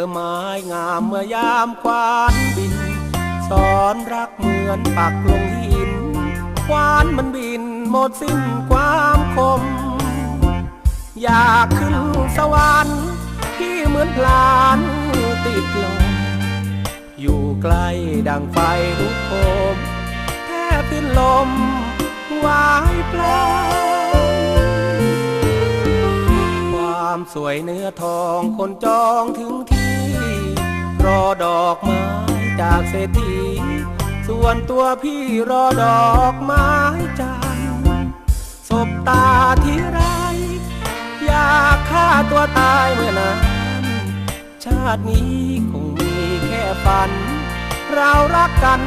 ือไม้งามควานบิน สอนรักเหมือนปักลงหิน ควานมันบินหมดสิ้นความคม อยากขึ้นสวรรค์ที่เหมือนพลานติดลมอยู่ใกล้ดังไฟลุกโหมแทบเป็นลมวายปลาความสวยเนื้อทองคนจองถึงที่ รอดอกไม้จากเศรษฐี ส่วนตัวพี่รอดอกไม้จันทร์สบตาที่ไร อยากฆ่าตัวตายเมื่อนั้น ชาตินี้คงมีแค่ฝัน เรารักกัน